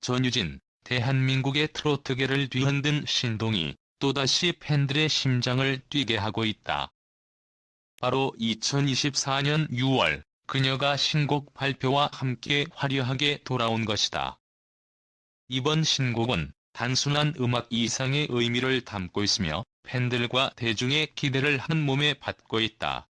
전유진, 대한민국의 트로트계를 뒤흔든 신동이 또다시 팬들의 심장을 뛰게 하고 있다. 바로 2024년 6월 그녀가 신곡 발표와 함께 화려하게 돌아온 것이다. 이번 신곡은 단순한 음악 이상의 의미를 담고 있으며 팬들과 대중의 기대를 한 몸에 받고 있다.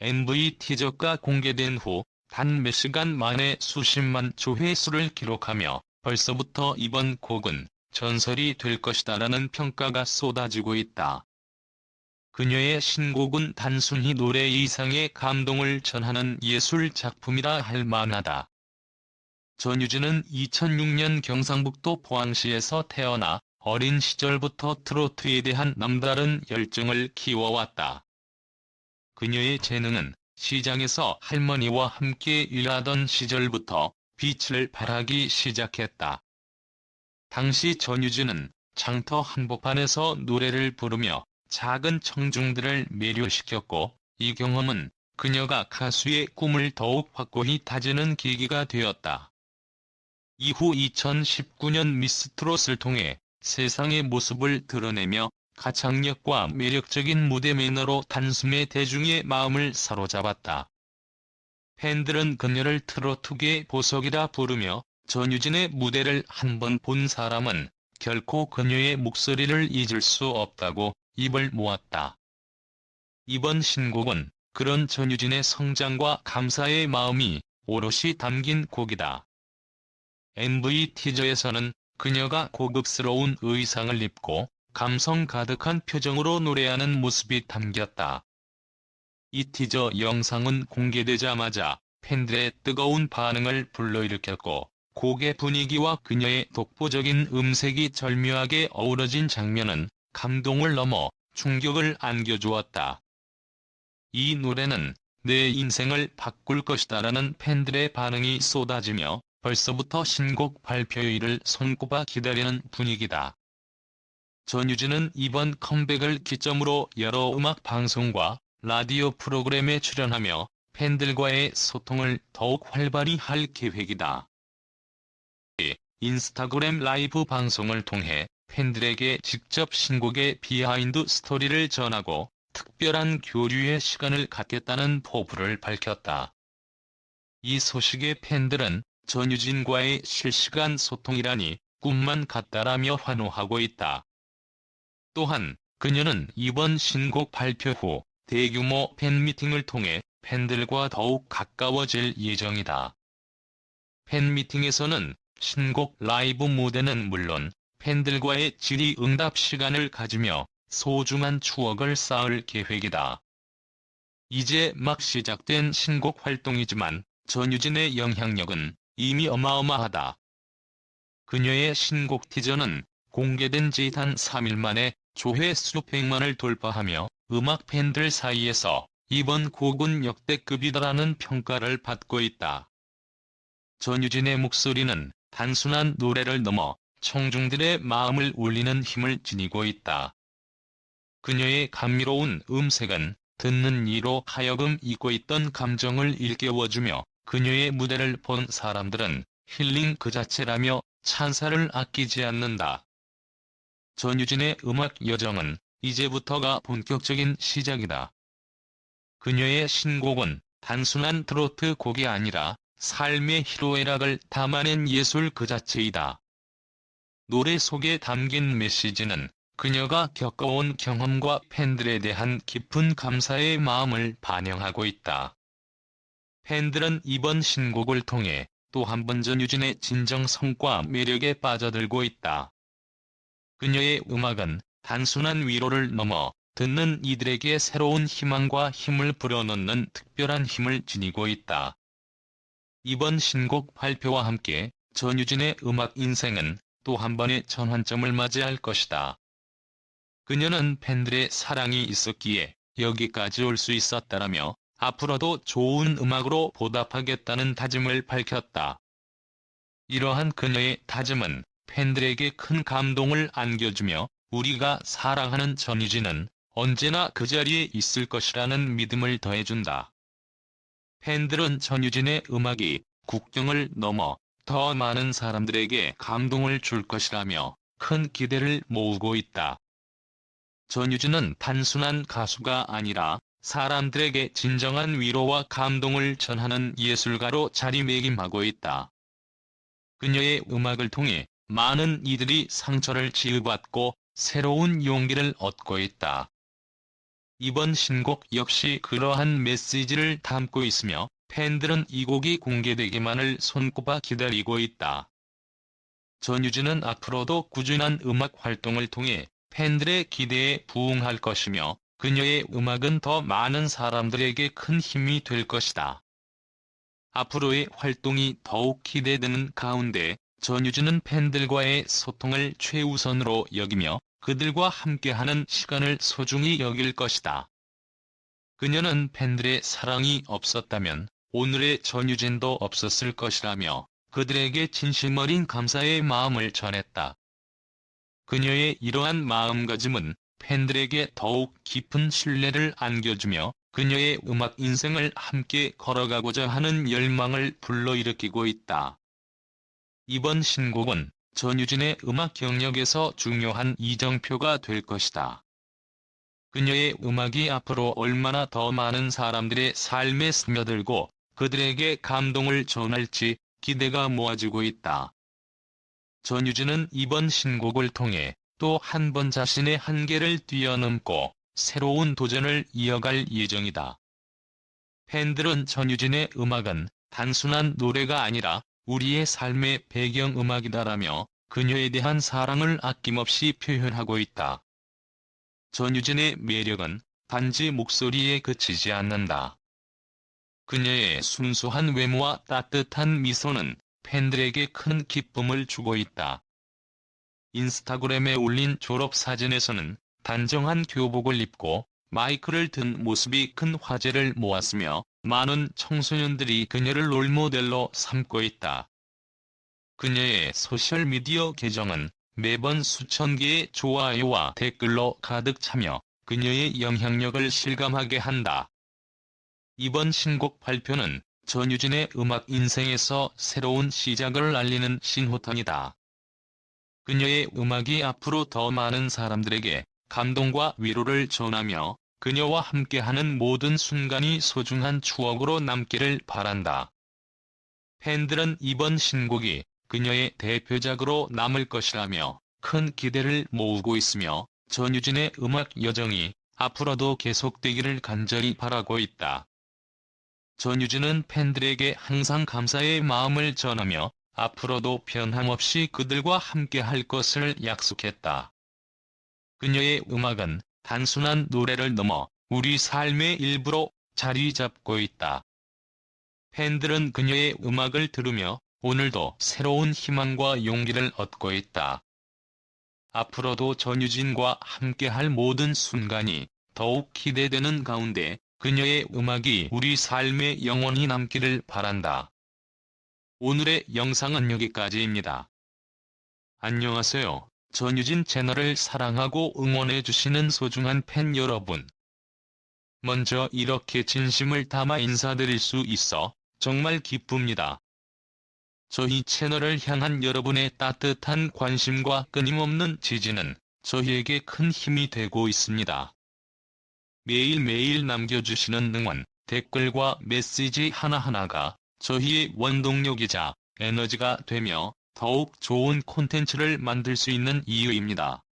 MV 티저가 공개된 후 단 몇 시간 만에 수십만 조회수를 기록하며 벌써부터 이번 곡은 전설이 될 것이다라는 평가가 쏟아지고 있다. 그녀의 신곡은 단순히 노래 이상의 감동을 전하는 예술 작품이라 할 만하다. 전유진은 2006년 경상북도 포항시에서 태어나 어린 시절부터 트로트에 대한 남다른 열정을 키워왔다. 그녀의 재능은 시장에서 할머니와 함께 일하던 시절부터 빛을 발하기 시작했다. 당시 전유진은 장터 한복판에서 노래를 부르며 작은 청중들을 매료시켰고 이 경험은 그녀가 가수의 꿈을 더욱 확고히 다지는 계기가 되었다. 이후 2019년 미스트롯을 통해 세상의 모습을 드러내며 가창력과 매력적인 무대 매너로 단숨에 대중의 마음을 사로잡았다. 팬들은 그녀를 트로트계 보석이라 부르며 전유진의 무대를 한 번 본 사람은 결코 그녀의 목소리를 잊을 수 없다고 입을 모았다. 이번 신곡은 그런 전유진의 성장과 감사의 마음이 오롯이 담긴 곡이다. MV 티저에서는 그녀가 고급스러운 의상을 입고 감성 가득한 표정으로 노래하는 모습이 담겼다. 이 티저 영상은 공개되자마자 팬들의 뜨거운 반응을 불러일으켰고 곡의 분위기와 그녀의 독보적인 음색이 절묘하게 어우러진 장면은 감동을 넘어 충격을 안겨주었다. 이 노래는 내 인생을 바꿀 것이다라는 팬들의 반응이 쏟아지며 벌써부터 신곡 발표일을 손꼽아 기다리는 분위기다. 전유진은 이번 컴백을 기점으로 여러 음악 방송과 라디오 프로그램에 출연하며 팬들과의 소통을 더욱 활발히 할 계획이다. 인스타그램 라이브 방송을 통해 팬들에게 직접 신곡의 비하인드 스토리를 전하고 특별한 교류의 시간을 갖겠다는 포부를 밝혔다. 이 소식에 팬들은 전유진과의 실시간 소통이라니 꿈만 같다라며 환호하고 있다. 또한 그녀는 이번 신곡 발표 후 대규모 팬미팅을 통해 팬들과 더욱 가까워질 예정이다. 팬미팅에서는 신곡 라이브 무대는 물론 팬들과의 질의응답 시간을 가지며 소중한 추억을 쌓을 계획이다. 이제 막 시작된 신곡 활동이지만 전유진의 영향력은 이미 어마어마하다. 그녀의 신곡 티저는 공개된 지 단 3일 만에 조회수 100만을 돌파하며 음악 팬들 사이에서 이번 곡은 역대급이다라는 평가를 받고 있다. 전유진의 목소리는 단순한 노래를 넘어 청중들의 마음을 울리는 힘을 지니고 있다. 그녀의 감미로운 음색은 듣는 이로 하여금 잊고 있던 감정을 일깨워주며 그녀의 무대를 본 사람들은 힐링 그 자체라며 찬사를 아끼지 않는다. 전유진의 음악 여정은 이제부터가 본격적인 시작이다. 그녀의 신곡은 단순한 트로트 곡이 아니라 삶의 희로애락을 담아낸 예술 그 자체이다. 노래 속에 담긴 메시지는 그녀가 겪어온 경험과 팬들에 대한 깊은 감사의 마음을 반영하고 있다. 팬들은 이번 신곡을 통해 또 한 번 전유진의 진정 성과 매력에 빠져들고 있다. 그녀의 음악은 단순한 위로를 넘어 듣는 이들에게 새로운 희망과 힘을 불어넣는 특별한 힘을 지니고 있다. 이번 신곡 발표와 함께 전유진의 음악 인생은 또 한 번의 전환점을 맞이할 것이다. 그녀는 팬들의 사랑이 있었기에 여기까지 올 수 있었다라며 앞으로도 좋은 음악으로 보답하겠다는 다짐을 밝혔다. 이러한 그녀의 다짐은 팬들에게 큰 감동을 안겨주며 우리가 사랑하는 전유진은 언제나 그 자리에 있을 것이라는 믿음을 더해준다. 팬들은 전유진의 음악이 국경을 넘어 더 많은 사람들에게 감동을 줄 것이라며 큰 기대를 모으고 있다. 전유진은 단순한 가수가 아니라 사람들에게 진정한 위로와 감동을 전하는 예술가로 자리매김하고 있다. 그녀의 음악을 통해 많은 이들이 상처를 치유받고 새로운 용기를 얻고 있다. 이번 신곡 역시 그러한 메시지를 담고 있으며 팬들은 이 곡이 공개되기만을 손꼽아 기다리고 있다. 전유진은 앞으로도 꾸준한 음악 활동을 통해 팬들의 기대에 부응할 것이며 그녀의 음악은 더 많은 사람들에게 큰 힘이 될 것이다. 앞으로의 활동이 더욱 기대되는 가운데 전유진은 팬들과의 소통을 최우선으로 여기며 그들과 함께하는 시간을 소중히 여길 것이다. 그녀는 팬들의 사랑이 없었다면 오늘의 전유진도 없었을 것이라며 그들에게 진심 어린 감사의 마음을 전했다. 그녀의 이러한 마음가짐은 팬들에게 더욱 깊은 신뢰를 안겨주며 그녀의 음악 인생을 함께 걸어가고자 하는 열망을 불러일으키고 있다. 이번 신곡은 전유진의 음악 경력에서 중요한 이정표가 될 것이다. 그녀의 음악이 앞으로 얼마나 더 많은 사람들의 삶에 스며들고 그들에게 감동을 전할지 기대가 모아지고 있다. 전유진은 이번 신곡을 통해 또 한 번 자신의 한계를 뛰어넘고 새로운 도전을 이어갈 예정이다. 팬들은 전유진의 음악은 단순한 노래가 아니라 우리의 삶의 배경음악이다라며 그녀에 대한 사랑을 아낌없이 표현하고 있다. 전유진의 매력은 단지 목소리에 그치지 않는다. 그녀의 순수한 외모와 따뜻한 미소는 팬들에게 큰 기쁨을 주고 있다. 인스타그램에 올린 졸업사진에서는 단정한 교복을 입고 마이크를 든 모습이 큰 화제를 모았으며 많은 청소년들이 그녀를 롤모델로 삼고 있다. 그녀의 소셜미디어 계정은 매번 수천 개의 좋아요와 댓글로 가득 차며 그녀의 영향력을 실감하게 한다. 이번 신곡 발표는 전유진의 음악 인생에서 새로운 시작을 알리는 신호탄이다. 그녀의 음악이 앞으로 더 많은 사람들에게 감동과 위로를 전하며 그녀와 함께하는 모든 순간이 소중한 추억으로 남기를 바란다. 팬들은 이번 신곡이 그녀의 대표작으로 남을 것이라며 큰 기대를 모으고 있으며 전유진의 음악 여정이 앞으로도 계속되기를 간절히 바라고 있다. 전유진은 팬들에게 항상 감사의 마음을 전하며 앞으로도 변함없이 그들과 함께 할 것을 약속했다. 그녀의 음악은 단순한 노래를 넘어 우리 삶의 일부로 자리 잡고 있다. 팬들은 그녀의 음악을 들으며 오늘도 새로운 희망과 용기를 얻고 있다. 앞으로도 전유진과 함께할 모든 순간이 더욱 기대되는 가운데 그녀의 음악이 우리 삶에 영원히 남기를 바란다. 오늘의 영상은 여기까지입니다. 안녕하세요. 전유진 채널을 사랑하고 응원해주시는 소중한 팬 여러분. 먼저 이렇게 진심을 담아 인사드릴 수 있어 정말 기쁩니다. 저희 채널을 향한 여러분의 따뜻한 관심과 끊임없는 지지는 저희에게 큰 힘이 되고 있습니다. 매일매일 남겨주시는 응원, 댓글과 메시지 하나하나가 저희의 원동력이자 에너지가 되며 더욱 좋은 콘텐츠를 만들 수 있는 이유입니다.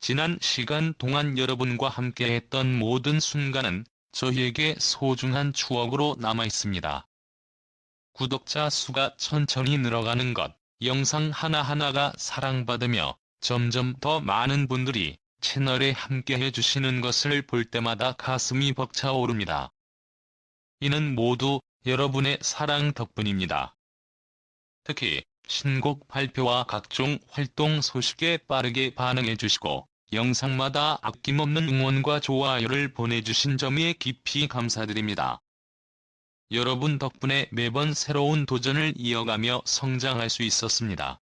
지난 시간 동안 여러분과 함께했던 모든 순간은 저희에게 소중한 추억으로 남아 있습니다. 구독자 수가 천천히 늘어가는 것, 영상 하나하나가 사랑받으며 점점 더 많은 분들이 채널에 함께해 주시는 것을 볼 때마다 가슴이 벅차오릅니다. 이는 모두 여러분의 사랑 덕분입니다. 특히 신곡 발표와 각종 활동 소식에 빠르게 반응해 주시고 영상마다 아낌없는 응원과 좋아요를 보내주신 점에 깊이 감사드립니다. 여러분 덕분에 매번 새로운 도전을 이어가며 성장할 수 있었습니다.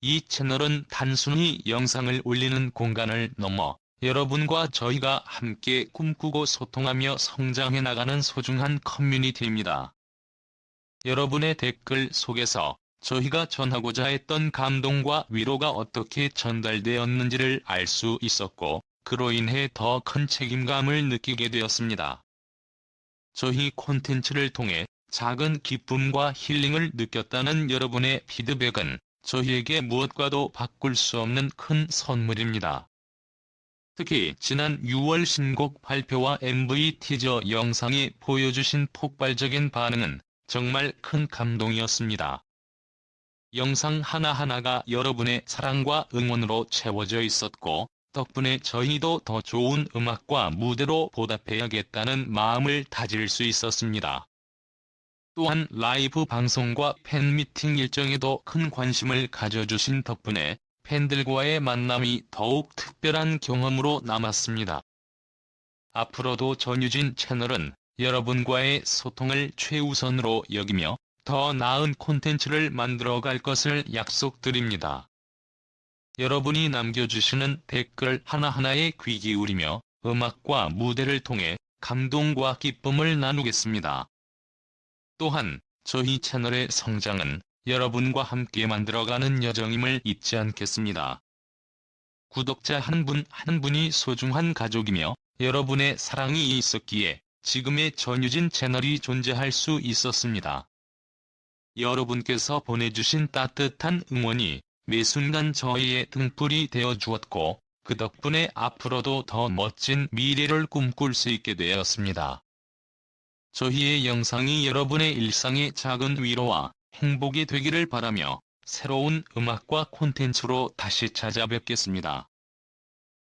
이 채널은 단순히 영상을 올리는 공간을 넘어 여러분과 저희가 함께 꿈꾸고 소통하며 성장해 나가는 소중한 커뮤니티입니다. 여러분의 댓글 속에서 저희가 전하고자 했던 감동과 위로가 어떻게 전달되었는지를 알 수 있었고, 그로 인해 더 큰 책임감을 느끼게 되었습니다. 저희 콘텐츠를 통해 작은 기쁨과 힐링을 느꼈다는 여러분의 피드백은 저희에게 무엇과도 바꿀 수 없는 큰 선물입니다. 특히 지난 6월 신곡 발표와 MV 티저 영상이 보여주신 폭발적인 반응은 정말 큰 감동이었습니다. 영상 하나하나가 여러분의 사랑과 응원으로 채워져 있었고, 덕분에 저희도 더 좋은 음악과 무대로 보답해야겠다는 마음을 다질 수 있었습니다. 또한 라이브 방송과 팬미팅 일정에도 큰 관심을 가져주신 덕분에 팬들과의 만남이 더욱 특별한 경험으로 남았습니다. 앞으로도 전유진 채널은 여러분과의 소통을 최우선으로 여기며 더 나은 콘텐츠를 만들어갈 것을 약속드립니다. 여러분이 남겨주시는 댓글 하나하나에 귀 기울이며 음악과 무대를 통해 감동과 기쁨을 나누겠습니다. 또한 저희 채널의 성장은 여러분과 함께 만들어가는 여정임을 잊지 않겠습니다. 구독자 한 분한 분이 소중한 가족이며 여러분의 사랑이 있었기에 지금의 전유진 채널이 존재할 수 있었습니다. 여러분께서 보내주신 따뜻한 응원이 매 순간 저희의 등불이 되어 주었고, 그 덕분에 앞으로도 더 멋진 미래를 꿈꿀 수 있게 되었습니다. 저희의 영상이 여러분의 일상의 작은 위로와 행복이 되기를 바라며 새로운 음악과 콘텐츠로 다시 찾아뵙겠습니다.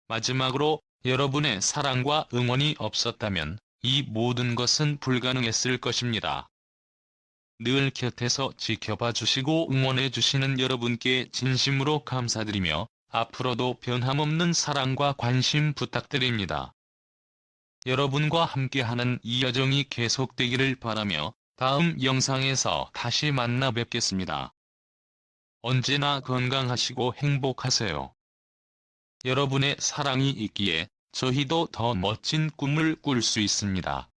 마지막으로 여러분의 사랑과 응원이 없었다면 이 모든 것은 불가능했을 것입니다. 늘 곁에서 지켜봐 주시고 응원해 주시는 여러분께 진심으로 감사드리며 앞으로도 변함없는 사랑과 관심 부탁드립니다. 여러분과 함께하는 이 여정이 계속되기를 바라며 다음 영상에서 다시 만나 뵙겠습니다. 언제나 건강하시고 행복하세요. 여러분의 사랑이 있기에 저희도 더 멋진 꿈을 꿀 수 있습니다.